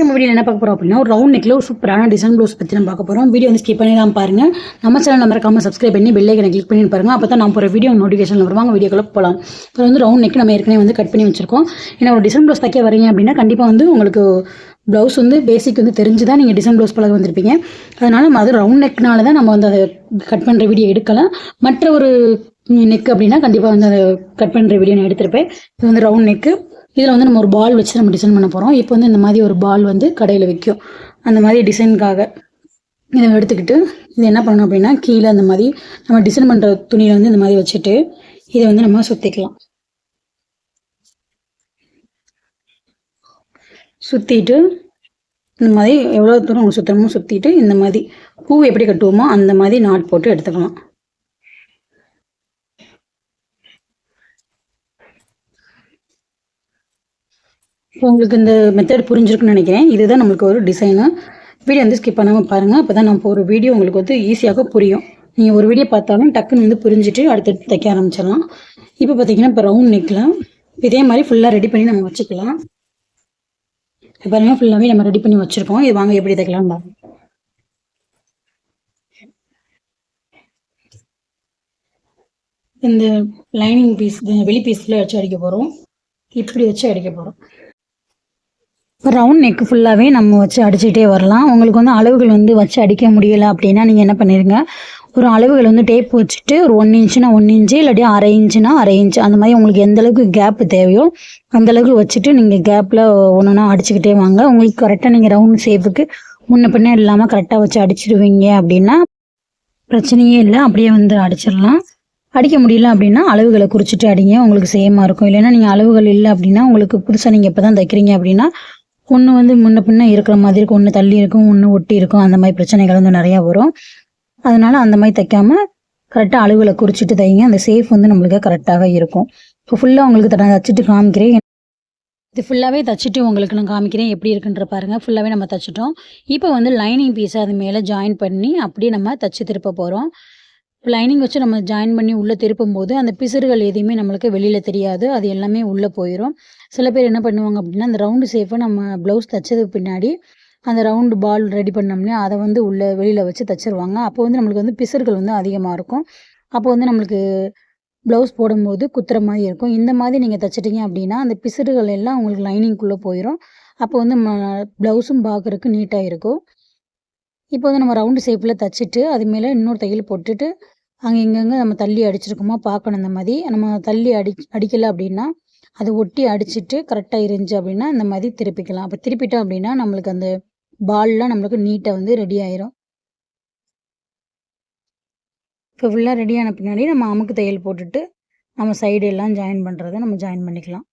இன்றைக்கி நம்ம வீடியோ என்ன பார்க்க போகிறோம் அப்படின்னா ஒரு ரவுண்ட் நெக்கில் ஒரு சூப்பரான டிசைன் ப்ளவுஸ் பற்றி நம்ம பார்க்க போகிறோம் வீடியோ வந்து ஸ்கிப் பண்ணி தான் பாருங்கள் நம்ம சேனல் மறக்காம சப்ஸ்கிரைப் பண்ணி பெல் ஐக்கனை கிளிக் பண்ணி பாருங்க. அப்போ தான் நான் போகிற வீடியோ நோட்டிஃபிகேஷன் வருவாங்க. வீடியோக்குள்ள போகலாம் இப்போ வந்து ரவுண்ட் நெக் நம்ம ஏற்கனவே வந்து கட் பண்ணி வச்சிருக்கோம். ஏன்னா ஒரு டிசைன் ப்ளவுஸ் தைக்க வரீங்க அப்படின்னா கண்டிப்பாக வந்து உங்களுக்கு ப்ளவுஸ் வந்து பேசிக் வந்து தெரிஞ்சு தான் நீங்கள் டிசைன் ப்ளவுஸ் பழக வந்திருப்பீங்க. அதனால் நம்ம அது ரவுண்ட் நெக்னால தான் நம்ம வந்து அதை கட் பண்ணுற வீடியோ எடுக்கலாம். மற்ற ஒரு நெக் அப்படின்னா கண்டிப்பாக வந்து அதை கட் பண்ணுற வீடியோ நான் எடுத்திருப்பேன். இது வந்து ரவுண்ட் நெக்கு இதில் வந்து நம்ம ஒரு பால் வச்சு நம்ம டிசைன் பண்ண போகிறோம் இப்போ வந்து இந்த மாதிரி ஒரு பால் வந்து கடையில் விற்கும் அந்த மாதிரி டிசைனுக்காக இதை எடுத்துக்கிட்டு இது என்ன பண்ணணும் அப்படின்னா கீழே அந்த மாதிரி நம்ம டிசைன் பண்ணுற துணியில் வந்து இந்த மாதிரி வச்சுட்டு இதை வந்து நம்ம சுற்றிக்கலாம் சுற்றிட்டு இந்த மாதிரி எவ்வளோ தூரம் உங்களுக்கு சுற்றணுமோ சுற்றிட்டு இந்த மாதிரி பூ எப்படி கட்டுவோமோ அந்த மாதிரி நாட் போட்டு எடுத்துக்கலாம். உங்களுக்கு இந்த மெத்தட் புரிஞ்சிருக்குன்னு நினைக்கிறேன். இதுதான் நம்மளுக்கு ஒரு டிசைனு வீடியோ வந்து ஸ்கிப் பண்ணாமல் பாருங்கள் அப்போ தான் நம்ம ஒரு வீடியோ உங்களுக்கு வந்து ஈஸியாக புரியும். நீங்கள் ஒரு வீடியோ பார்த்தாலும் டக்குன்னு வந்து புரிஞ்சுட்டு அடுத்தடுத்து தைக்க ஆரம்பிச்சிடலாம். இப்போ பார்த்தீங்கன்னா இப்போ ரவுண்ட் நெக்கில் இதே மாதிரி ஃபுல்லாக ரெடி பண்ணி நம்ம வச்சுக்கலாம். இப்போ பாருங்கள் ஃபுல்லாகவே நம்ம ரெடி பண்ணி வச்சுருக்கோம். இது வாங்க எப்படி தைக்கலாம் பாருங்கள் இந்த லைனிங் பீஸ் வெளி பீஸில் வச்சு அடிக்க போகிறோம் இப்படி வச்சு அடிக்க போகிறோம் இப்போ ரவுண்ட் நெக் ஃபுல்லாகவே நம்ம வச்சு அடிச்சுட்டே வரலாம். உங்களுக்கு வந்து அளவுகள் வந்து வச்சு அடிக்க முடியலை அப்படின்னா நீங்கள் என்ன பண்ணிடுங்க ஒரு அளவுகள் வந்து டேப் வச்சுட்டு ஒரு ஒன் இன்ச்சுனா ஒன் இன்ச்சு இல்லாட்டி அரை இன்ச்சுனா அரை இன்ச்சு அந்த மாதிரி உங்களுக்கு எந்த அளவுக்கு கேப் தேவையோ அந்த அளவுக்கு வச்சுட்டு நீங்கள் கேப்பில் ஒன்று ஒன்றா அடிச்சுக்கிட்டே வாங்க. உங்களுக்கு கரெக்டாக நீங்கள் ரவுண்ட் சேஃபுக்கு முன்ன பின்ன இல்லாமல் கரெக்டாக வச்சு அடிச்சிடுவீங்க அப்படின்னா பிரச்சனையே இல்லை. அப்படியே வந்து அடிச்சிடலாம். அடிக்க முடியல அப்படின்னா அளவுகளை குறிச்சிட்டு அடிங்க. உங்களுக்கு சேமாக இருக்கும். இல்லைன்னா நீங்கள் அளவுகள் இல்லை அப்படின்னா உங்களுக்கு புதுசாக நீங்கள் இப்போ தான் தைக்கிறீங்க அப்படின்னா ஒன்று வந்து முன்ன பின்ன இருக்கிற மாதிரி இருக்கும். ஒன்று தள்ளி இருக்கும் ஒன்று ஒட்டி இருக்கும். அந்த மாதிரி பிரச்சனைகள் வந்து நிறையா வரும். அதனால அந்த மாதிரி தைக்காமல் கரெக்டாக அளவில் குறிச்சிட்டு தைங்க. அந்த சேஃப் வந்து நம்மளுக்கு கரெக்டாக இருக்கும். இப்போ ஃபுல்லாக உங்களுக்கு நான் தச்சுட்டு காமிக்கிறேன். இது ஃபுல்லாகவே தச்சுட்டு உங்களுக்கு நான் காமிக்கிறேன். எப்படி இருக்குன்ற பாருங்கள் ஃபுல்லாகவே நம்ம தச்சுட்டோம். இப்போ வந்து லைனிங் பீஸை அது மேலே ஜாயின் பண்ணி அப்படியே நம்ம தச்சு திருப்ப போகிறோம் லைனிங் வச்சு நம்ம ஜாயின் பண்ணி உள்ளே திருப்பும் போது அந்த பிசுறுகள் எதுவுமே நம்மளுக்கு வெளியில் தெரியாது. அது எல்லாமே உள்ளே போயிடும் சில பேர் என்ன பண்ணுவாங்க அப்படின்னா அந்த ரவுண்டு சேஃபை நம்ம ப்ளவுஸ் தைச்சதுக்கு பின்னாடி அந்த ரவுண்டு பால் ரெடி பண்ணோம்னா அதை வந்து உள்ளே வெளியில் வச்சு தைச்சிருவாங்க. அப்போ வந்து நம்மளுக்கு வந்து பிசுறுகள் வந்து அதிகமாக இருக்கும். அப்போ வந்து நம்மளுக்கு ப்ளவுஸ் போடும்போது குத்துற மாதிரி இருக்கும். இந்த மாதிரி நீங்கள் தைச்சிட்டிங்க அப்படின்னா அந்த பிசுறுகள் எல்லாம் உங்களுக்கு லைனிங்குள்ளே போயிடும் அப்போ வந்து ப்ளவுஸும் பார்க்குறதுக்கு நீட்டாக இருக்கும். இப்போ வந்து நம்ம ரவுண்டு ஷேப்பில் தைச்சிட்டு அது மேலே இன்னொரு தையல் போட்டுட்டு அங்கே இங்கங்கே நம்ம தள்ளி அடிச்சிருக்கோமா பார்க்கணும் இந்த மாதிரி. நம்ம தள்ளி அடி அடிக்கலை அப்படின்னா அதை ஒட்டி அடிச்சுட்டு கரெக்டாக இருந்துச்சு அப்படின்னா இந்த மாதிரி திருப்பிக்கலாம். அப்போ திருப்பிட்டோம் அப்படின்னா நம்மளுக்கு அந்த பால்லாம் நம்மளுக்கு நீட்டாக வந்து ரெடி ஆயிரும். இப்போ ஃபுல்லாக ரெடியான பின்னாடி நம்ம அமுக்கு தையல் போட்டுட்டு நம்ம சைடு எல்லாம் ஜாயின் பண்ணுறதை நம்ம ஜாயின் பண்ணிக்கலாம்.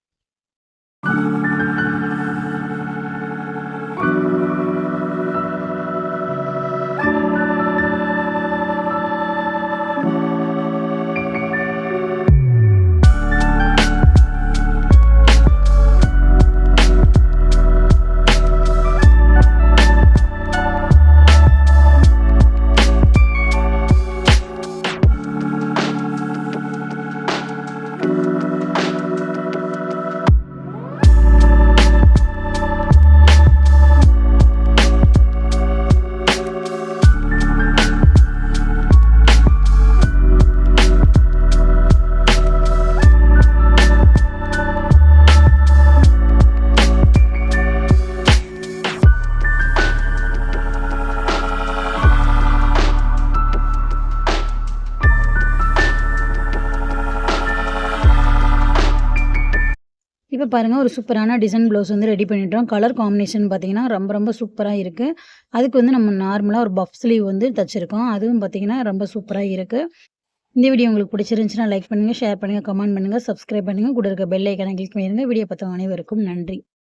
இப்போ பாருங்கள் ஒரு சூப்பரான டிசைன் ப்ளவுஸ் வந்து ரெடி பண்ணிட்டோம். கலர் காம்பினேஷன் பார்த்தீங்கன்னா ரொம்ப ரொம்ப சூப்பராக இருக்குது அதுக்கு வந்து நம்ம நார்மலாக ஒரு பஃப் ஸ்லீவ் வந்து தச்சுருக்கோம். அதுவும் பார்த்தீங்கன்னா ரொம்ப சூப்பராக இருக்குது இந்த வீடியோ உங்களுக்கு பிடிச்சிருந்துச்சுன்னா லைக் பண்ணுங்கள் ஷேர் பண்ணுங்கள் கமெண்ட் பண்ணுங்கள் சப்ஸ்கிரைப் பண்ணுங்கள் கூட இருக்க பெல் ஐக்கனை கிளிக் பண்ணிடுங்க. வீடியோ பார்த்தவங்க அனைவருக்கும் நன்றி.